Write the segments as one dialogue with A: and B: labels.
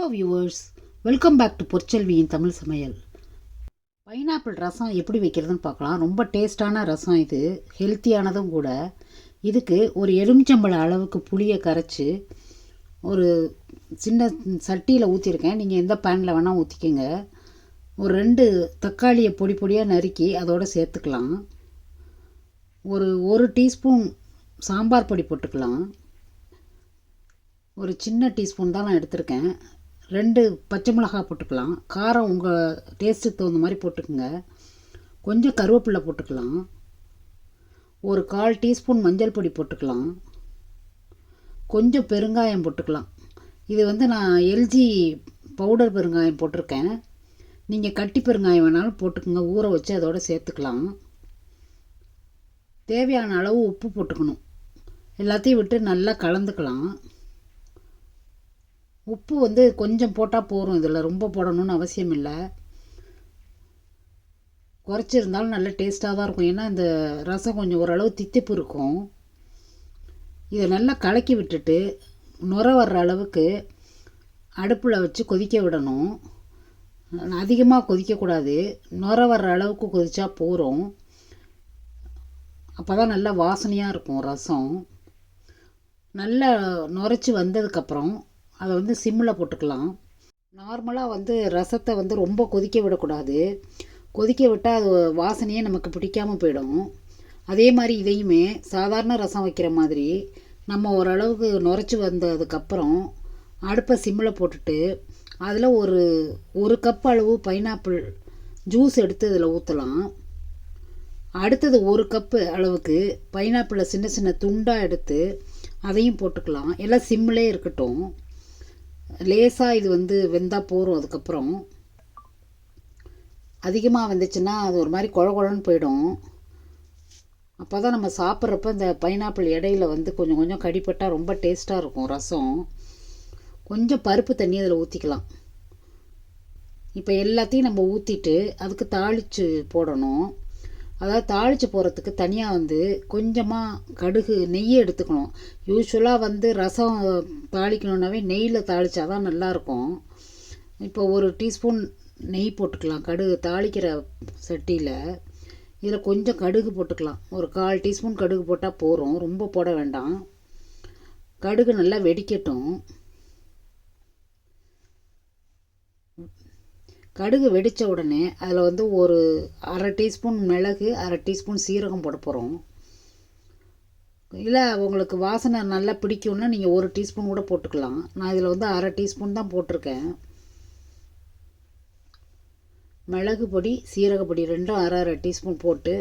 A: Hello viewers welcome back to பொற்செல்வியின் Tamil சமையல் pineapple ரசம் எப்படி வைக்கிறதுன்னு பார்க்கலாம். ரொம்ப டேஸ்டான ரசம் இது. ஹெல்த்தியானதும் கூட. இதுக்கு ஒரு எலுமிச்சம்பழ அளவுக்கு புளியை கரைச்சி ஒரு சின்ன சட்டியில் ஊற்றிருக்கேன் நீங்கள் எந்த பேனில் வேணால் ஊற்றிக்கோங்க ஒரு ரெண்டு தக்காளியை பொடி பொடியாக நறுக்கி அதோடு சேர்த்துக்கலாம். ஒரு ஒரு டீஸ்பூன் சாம்பார் பொடி போட்டுக்கலாம். ஒரு சின்ன டீஸ்பூன் தான் நான் எடுத்திருக்கேன். ரெண்டு பச்சை மிளகாய் போட்டுக்கலாம். காரம் உங்கள் டேஸ்ட்டுக்கு தகுந்த மாதிரி போட்டுக்கோங்க. கொஞ்சம் கருவேப்பிலை போட்டுக்கலாம். ஒரு கால் டீஸ்பூன் மஞ்சள் பொடி போட்டுக்கலாம். கொஞ்சம் பெருங்காயம் போட்டுக்கலாம். இது வந்து நான் எல்ஜி பவுடர் பெருங்காயம் போட்டிருக்கேன். நீங்கள் கட்டி பெருங்காயம் வேணாலும் போட்டுக்கோங்க. ஊற வச்சு அதோடு சேர்த்துக்கலாம். தேவையான அளவு உப்பு போட்டுக்கணும். எல்லாத்தையும் விட்டு நல்லா கலந்துக்கலாம். உப்பு வந்து கொஞ்சம் போட்டால் போகிறோம் இதில். ரொம்ப போடணும்னு அவசியம் இல்லை. குறைச்சிருந்தாலும் நல்ல டேஸ்ட்டாக தான் இருக்கும். ஏன்னா இந்த ரசம் கொஞ்சம் ஓரளவு தித்திப்பு இருக்கும். இதை நல்லா கலக்கி விட்டுட்டு நுர வர்ற அளவுக்கு அடுப்பில் வச்சு கொதிக்க விடணும். அதிகமாக கொதிக்கக்கூடாது நுர வர்ற அளவுக்கு கொதிச்சா போகிறோம் அப்போ தான் நல்லா வாசனையாக இருக்கும் ரசம். நல்லா நுரைச்சி வந்ததுக்கப்புறம் அதை வந்து சிம்மில் போட்டுக்கலாம். நார்மலாக வந்து ரசத்தை வந்து ரொம்ப கொதிக்க விடக்கூடாது. கொதிக்க விட்டால் அது வாசனையே நமக்கு பிடிக்காமல் போயிடும். அதே மாதிரி இதையுமே சாதாரண ரசம் வைக்கிற மாதிரி நம்ம ஓரளவுக்கு நுரைச்சி வந்ததுக்கப்புறம் அடுப்பை சிம்மில் போட்டுட்டு அதில் ஒரு ஒரு கப் அளவு பைனாப்பிள் ஜூஸ் எடுத்து இதில் ஊற்றலாம் அடுத்தது ஒரு கப்பு அளவுக்கு பைனாப்பிளை சின்ன சின்ன துண்டாக எடுத்து அதையும் போட்டுக்கலாம். எல்லாம் சிம்மிலே இருக்கட்டும். லேசாக இது வந்து வெந்தால் போகிறோம் அதுக்கப்புறம். அதிகமாக வந்துச்சுன்னா அது ஒரு மாதிரி குழ குழன்னு போயிடும். அப்போ தான் நம்ம சாப்பிட்றப்ப இந்த பைனாப்பிள் இடையில வந்து கொஞ்சம் கொஞ்சம் கடிப்பட்டால் ரொம்ப டேஸ்ட்டாக இருக்கும் ரசம். கொஞ்சம் பருப்பு தண்ணி அதில் ஊற்றிக்கலாம் இப்போ எல்லாத்தையும் நம்ம ஊற்றிட்டு அதுக்கு தாளித்து போடணும். அதாவது தாளித்து போகிறதுக்கு தனியாக வந்து கொஞ்சமாக கடுகு நெய்யை எடுத்துக்கணும். யூஸ்வலாக வந்து ரசம் தாளிக்கணுன்னாவே நெய்யில் தாளித்தா தான் நல்லாயிருக்கும். இப்போ ஒரு டீஸ்பூன் நெய் போட்டுக்கலாம். கடுகு தாளிக்கிற சட்டியில். இதில் கொஞ்சம் கடுகு போட்டுக்கலாம். ஒரு கால் டீஸ்பூன் கடுகு போட்டால் போகிறோம் ரொம்ப போட வேண்டாம். கடுகு நல்லா வெடிக்கட்டும். கடுகு வெடித்த உடனே அதில் வந்து ஒரு அரை டீஸ்பூன் மிளகு அரை டீஸ்பூன் சீரகம் போட போகிறோம் இல்லை உங்களுக்கு வாசனை நல்லா பிடிக்கும்னா நீங்கள் ஒரு டீஸ்பூன் கூட போட்டுக்கலாம். நான் இதில் வந்து அரை டீஸ்பூன் தான் போட்டிருக்கேன். மிளகு பொடி சீரக பொடி ரெண்டும் அரை அரை டீஸ்பூன் போட்டு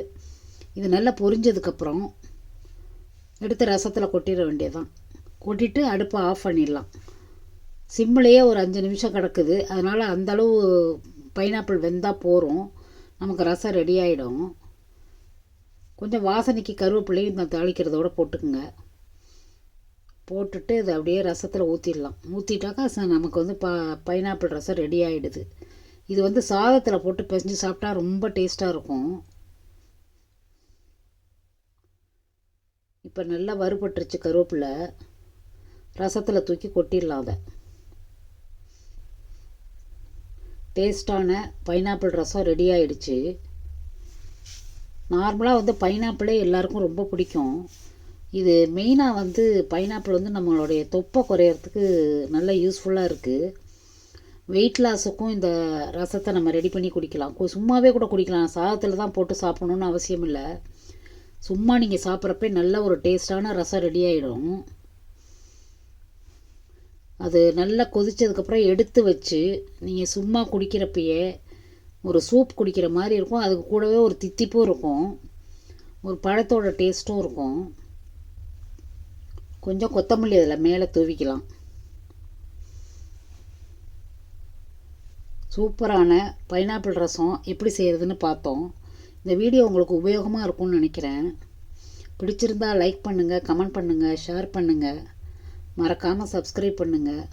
A: இது நல்லா பொரிஞ்சதுக்கப்புறம் எடுத்து ரசத்தில் கொட்டிட வேண்டியதான் கொட்டிட்டு அடுப்பை ஆஃப் பண்ணிடலாம். சிம்மிலேயே ஒரு அஞ்சு நிமிஷம் கிடக்குது. அதனால் அந்தளவு பைனாப்பிள் வெந்தால் போகிறோம் நமக்கு ரசம் ரெடி ஆகிடும் கொஞ்சம் வாசனைக்கு கருவேப்பிலையும் இந்த தாளிக்கிறதோட போட்டுக்குங்க. போட்டுட்டு அதை அப்படியே ரசத்தில் ஊற்றிடலாம் ஊற்றிட்டாக்கா நமக்கு வந்து ப பைனாப்பிள் ரசம் ரெடி ஆகிடுது இது வந்து சாதத்தில் போட்டு பிசைஞ்சு சாப்பிட்டா ரொம்ப டேஸ்ட்டாக இருக்கும். இப்போ நல்லா வறுபட்டுருச்சு கருவேப்பிலை. ரசத்தில் தூக்கி கொட்டிடலாம் அதை. டேஸ்ட்டான பைனாப்பிள் ரசம் ரெடி ஆயிடுச்சு. நார்மலாக வந்து பைனாப்பிளே எல்லாருக்கும் ரொம்ப பிடிக்கும். இது மெயினாக வந்து பைனாப்பிள் வந்து நம்மளுடைய தொப்பை குறையிறதுக்கு நல்ல யூஸ்ஃபுல்லாக இருக்குது வெயிட் லாஸுக்கும் இந்த ரசத்தை நம்ம ரெடி பண்ணி குடிக்கலாம். சும்மாவே கூட குடிக்கலாம். சாதத்தில் தான் போட்டு சாப்பிடணுன்னு அவசியம் இல்லை சும்மா நீங்கள் சாப்பிட்றப்ப நல்ல ஒரு டேஸ்ட்டான ரசம் ரெடி ஆகிடும் அது நல்லா கொதித்ததுக்கப்புறம் எடுத்து வச்சு நீங்கள் சும்மா குடிக்கிறப்பயே ஒரு சூப் குடிக்கிற மாதிரி இருக்கும். அதுக்கு கூடவே ஒரு தித்திப்பும் இருக்கும். ஒரு பழத்தோட டேஸ்ட்டும் இருக்கும். கொஞ்சம் கொத்தமல்லி அதில் மேலே தூவிக்கலாம். சூப்பரான பைனாப்பிள் ரசம் எப்படி செய்கிறதுன்னு பார்த்தோம். இந்த வீடியோ உங்களுக்கு உபயோகமாக இருக்கும்னு நினைக்கிறேன். பிடிச்சிருந்தால் லைக் பண்ணுங்கள் கமெண்ட் பண்ணுங்கள் ஷேர் பண்ணுங்கள் மறக்காமல் சப்ஸ்கிரைப் பண்ணுங்கள்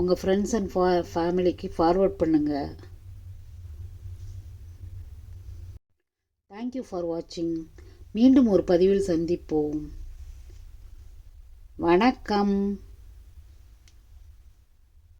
A: உங்கள் ஃப்ரெண்ட்ஸ் அண்ட் ஃபா ஃபேமிலிக்கு ஃபார்வர்ட் பண்ணுங்கள் தேங்க்யூ ஃபார் வாட்சிங் மீண்டும் ஒரு பதிவில் சந்திப்போம். வணக்கம்.